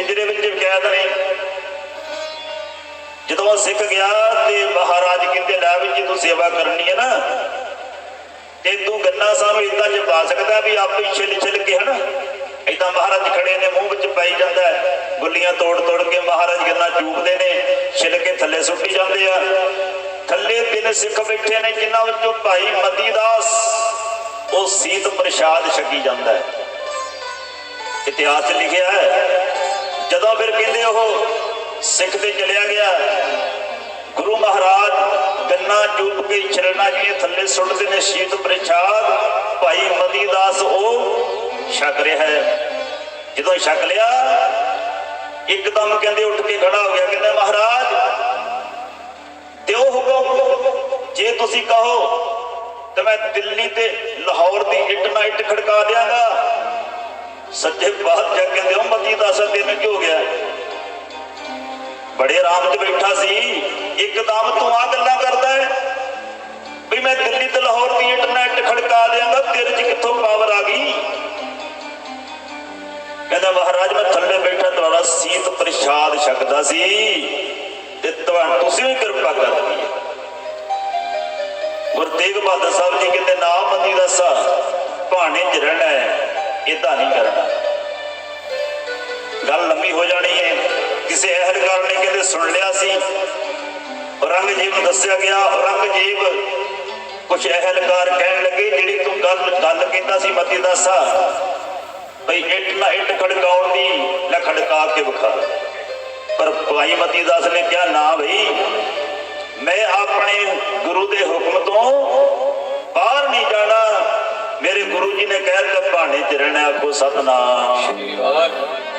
ਪਿੰਜਰੇ ਵਿੱਚ ਕੈਦ ਨੇ ਜਦੋਂ ਉਹ ਸਿੱਖ ਗਿਆ ਤੇ ਮਹਾਰਾਜ ਕਹਿੰਦੇ, ਲੈ ਵੀ ਜੇ ਤੂੰ ਸੇਵਾ ਕਰਨੀ ਹੈ ਨਾ, ਤੇ ਤੂੰ ਗੰਨਾ ਸਾਨੂੰ ਇਦਾਂ ਚ ਸਕਦਾ ਵੀ ਆਪੇ ਹੀ ਛਿੱਲ ਕੇ ਹਨਾ ਇਦਾਂ ਮਹਾਰਾਜ ਖੜੇ ਨੇ, ਮੂੰਹ ਵਿੱਚ ਪਾਈ ਜਾਂਦਾ ਗੁੱਲੀਆਂ ਤੋੜ ਤੋੜ ਕੇ ਮਹਾਰਾਜ ਗੰਨਾ ਚੂਪਦੇ ਨੇ, ਛਿੱਲ ਕੇ ਥੱਲੇ ਸੁੱਟੀ ਜਾਂਦੇ ਆ। ਥੱਲੇ ਤਿੰਨ ਸਿੱਖ ਬੈਠੇ ਨੇ, ਜਿਨ੍ਹਾਂ ਵਿੱਚੋਂ ਭਾਈ ਮਤੀ ਦਾਸ, ਉਹ ਸੀਤ ਪ੍ਰਸ਼ਾਦ ਛਕੀ ਜਾਂਦਾ ਹੈ। ਇਤਿਹਾਸ 'ਚ ਲਿਖਿਆ ਹੈ ਸਿੱਖ ਤੇ ਚਲਿਆ ਗਿਆ। ਗੁਰੂ ਮਹਾਰਾਜ ਗੰਨਾ ਚੂਪ ਕੇ ਛਰਣਾ ਜੀ ਥੱਲੇ ਸੁੱਟਦੇ ਨੇ ਸ਼ੀਤ ਪ੍ਰਸ਼ਾਦ। ਭਾਈ ਮਤੀ ਦਾਸ ਉਹ ਛਕ ਰਿਹਾ ਹੈ। ਜਦੋਂ ਛਕ ਲਿਆ, ਇੱਕਦਮ ਕਹਿੰਦੇ ਉੱਠ ਕੇ ਖੜਾ ਹੋ ਗਿਆ। ਕਹਿੰਦਾ, ਮਹਾਰਾਜ, ਦਿਓ ਹੁਕਮ। ਜੇ ਤੁਸੀਂ ਕਹੋ, ਤੇ ਮੈਂ ਦਿੱਲੀ ਤੇ ਲਾਹੌਰ ਦੀ ਇੱਟ ਨਾਲ ਇੱਟ ਖੜਕਾ ਦਿਆਂਗਾ। ਸੱਜੇ ਬਾਤ ਜਾ ਕਹਿੰਦੇ ਉਹ ਮਤੀ ਦਾ ਅਸਰ ਤੈਨੂੰ ਕੀ ਹੋ ਗਿਆ? ਬੜੇ ਆਰਾਮ 'ਚ ਬੈਠਾ ਸੀ। ਇੱਕਦਮ ਤੂੰ ਆ ਗੱਲਾਂ ਕਰਦਾ ਹੈ ਵੀ ਮੈਂ ਦਿੱਲੀ ਤੇ ਲਾਹੌਰ ਦੀ ਇੱਟ ਨਾਲ ਇੱਟ ਖੜਕਾ ਦਿਆਂਗਾ, ਤੇਰੇ 'ਚ ਕਿੱਥੋਂ ਪਾਵਰ ਆ ਗਈ? ਕਹਿੰਦਾ, ਮਹਾਰਾਜ, ਮੈਂ ਥੱਲੇ ਬੈਠਾ, ਤੁਹਾਡਾ ਸੀਤ ਪ੍ਰਸ਼ਾਦ ਛਕਦਾ ਸੀ ਤੇ ਤੁਹਾਨੂੰ ਤੁਸੀਂ ਵੀ ਕਿਰਪਾ ਕਰ ਦਿੱਤੀ ਗੁਰੂ ਤੇਗ ਬਹਾਦਰ ਸਾਹਿਬ ਜੀ ਕਹਿੰਦੇ ਨਾਮ ਮੰਦੀ ਰਸਾ ਭਾਣੇ ਚ ਰਹਿਣਾ ਹੈ ਇਦਾਂ ਨਹੀਂ ਕਰਨਾ। ਗੱਲ ਲੰਮੀ ਹੋ ਜਾਣੀ ਹੈ। ਕਿਸੇ ਅਹਿਲਕਾਰ ਨੇ ਕਹਿੰਦੇ ਸੁਣ ਲਿਆ ਸੀ। ਔਰੰਗਜ਼ੇਬ ਨੂੰ ਦੱਸਿਆ ਗਿਆ, ਔਰੰਗਜ਼ੇਬ ਕੁਝ ਅਹਿਲਕਾਰ ਕਹਿਣ ਲੱਗੇ, ਜਿਹੜੀ ਤੂੰ ਗੱਲ ਗੱਲ ਕਹਿੰਦਾ ਸੀ ਮਤੀ ਦਾਸਾ ਭਈ ਇੱਟ ਨਾ ਇੱਟ ਖੜਕਾਉਣ ਦੀ ਲੈ ਖੜਕਾ ਕੇ ਵਿਖਾ। ਪਰ ਭਾਈ ਮਤੀ ਦਾਸ ਨੇ ਕਿਹਾ, ਨਾ ਭਈ ਮੈਂ ਆਪਣੇ ਗੁਰੂ ਦੇ ਹੁਕਮ ਤੋਂ ਬਾਹਰ ਨਹੀਂ ਜਾਣਾ। ਮੇਰੇ ਗੁਰੂ ਜੀ ਨੇ ਕਹਿ ਦਿੱਤਾ, ਭਾਣੇ ਚ ਰਹਿਣਾ ਆਖੋ ਸਤਨਾਮ। ਸ਼੍ਰੀ ਵਾਹਿਗੁਰੂ।